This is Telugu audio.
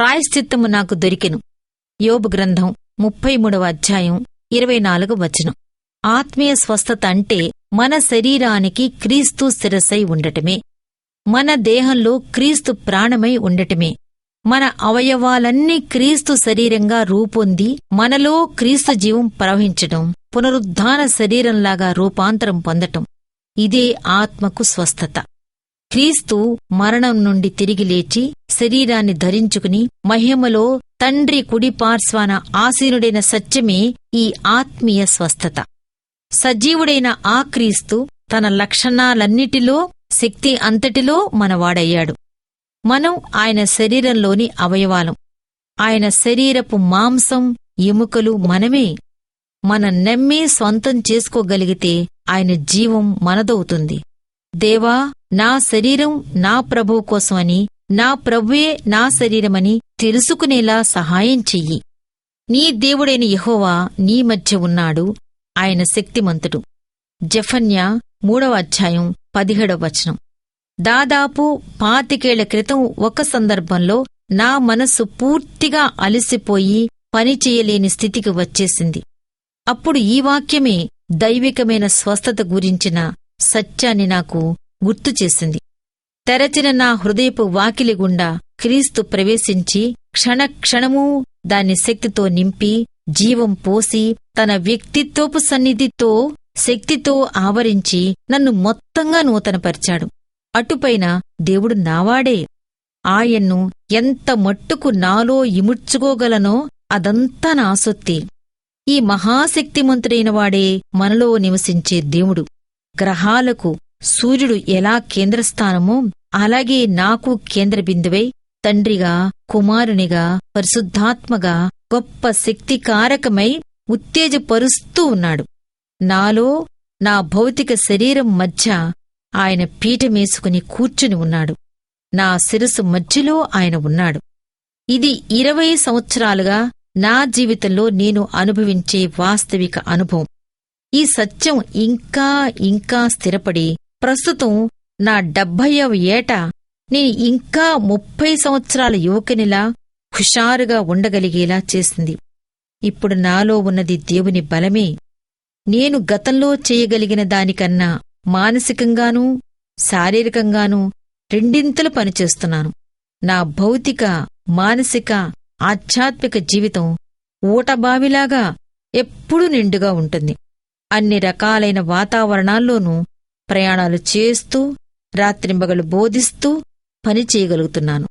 ప్రాయశ్చిత్తము నాకు దొరికెను. యోబు గ్రంథం ముప్పై మూడవ అధ్యాయం ఇరవై నాలుగు వచనం. ఆత్మీయ స్వస్థత అంటే మన శరీరానికి క్రీస్తు శిరసై ఉండటమే. మన దేహంలో క్రీస్తు ప్రాణమై ఉండటమే. మన అవయవాలన్నీ క్రీస్తు శరీరంగా రూపొంది మనలో క్రీస్తు జీవం ప్రవహించటం పునరుద్ధాన శరీరంలాగా రూపాంతరం పొందటం. ఇదే ఆత్మకు స్వస్థత. క్రీస్తు మరణం నుండి తిరిగి లేచి శరీరాన్ని ధరించుకుని మహిమలో తండ్రి కుడి పార్శ్వాన ఆసీనుడైన సత్యమే ఈ ఆత్మీయ స్వస్థత. సజీవుడైన ఆ క్రీస్తు తన లక్షణాలన్నిటిలో శక్తి అంతటిలో మనవాడయ్యాడు. మనం ఆయన శరీరంలోని అవయవాలం. ఆయన శరీరపు మాంసం ఎముకలు మనమే. మనం నమ్మి స్వంతం చేసుకోగలిగితే ఆయన జీవం మనదవుతుంది. దేవా నా శరీరం నా ప్రభువు కోసమని నా ప్రభువే నా శరీరమని తెలుసుకునేలా సహాయం చెయ్యి. నీ దేవుడైన యహోవా నీ మధ్య ఉన్నాడు ఆయన శక్తిమంతుడు. జఫన్యా మూడవ అధ్యాయం పదిహేడవ వచనం. దాదాపు పాతికేళ్ళ క్రితం ఒక సందర్భంలో నా మనస్సు పూర్తిగా అలసిపోయి పనిచేయలేని స్థితికి వచ్చేసింది. అప్పుడు ఈ వాక్యమే దైవికమైన స్వస్థత గురించిన సత్యాన్ని నాకు గుర్తు చేసింది. తెరచిన నా హృదయపు వాకిలి గుండా క్రీస్తు ప్రవేశించి క్షణక్షణమూ దాన్ని శక్తితో నింపి జీవం పోసి తన వ్యక్తిత్వపు సన్నిధితో శక్తితో ఆవరించి నన్ను మొత్తంగా నూతనపరిచాడు. అటుపైన దేవుడు నావాడే. ఆయన్ను ఎంత మట్టుకు నాలో ఇముడ్చుకోగలనో అదంతా నా ఆసొత్తి ఈ మహాశక్తిమంతుడైన వాడే మనలో నివసించే దేవుడు. గ్రహాలకు సూర్యుడు ఎలా కేంద్రస్థానమో అలాగే నాకు కేంద్ర బిందువై తండ్రిగా కుమారునిగా పరిశుద్ధాత్మగా గొప్ప శక్తికారకమై ఉత్తేజపరుస్తూ ఉన్నాడు. నాలో నా భౌతిక శరీరం మధ్య ఆయన పీఠమేసుకుని కూర్చుని ఉన్నాడు. నా శిరసు మధ్యలో ఆయన ఉన్నాడు. ఇది ఇరవై సంవత్సరాలుగా నా జీవితంలో నేను అనుభవించే వాస్తవిక అనుభవం. ఈ సత్యం ఇంకా ఇంకా స్థిరపడి ప్రస్తుతం నా డెబ్బయ్యవ ఏట నేను ఇంకా ముప్పై సంవత్సరాల యువకునిలా హుషారుగా ఉండగలిగేలా చేసింది. ఇప్పుడు నాలో ఉన్నది దేవుని బలమే. నేను గతంలో చేయగలిగిన దానికన్నా మానసికంగానూ శారీరకంగానూ రెండింతలు పనిచేస్తున్నాను. నా భౌతిక మానసిక ఆధ్యాత్మిక జీవితం ఊటబావిలాగా ఎప్పుడూ నిండుగా ఉంటుంది. అన్ని రకాలైన వాతావరణాల్లోనూ ప్రయాణాలు చేస్తూ రాత్రింబగలు బోధిస్తూ పని చేయగలుగుతున్నాను.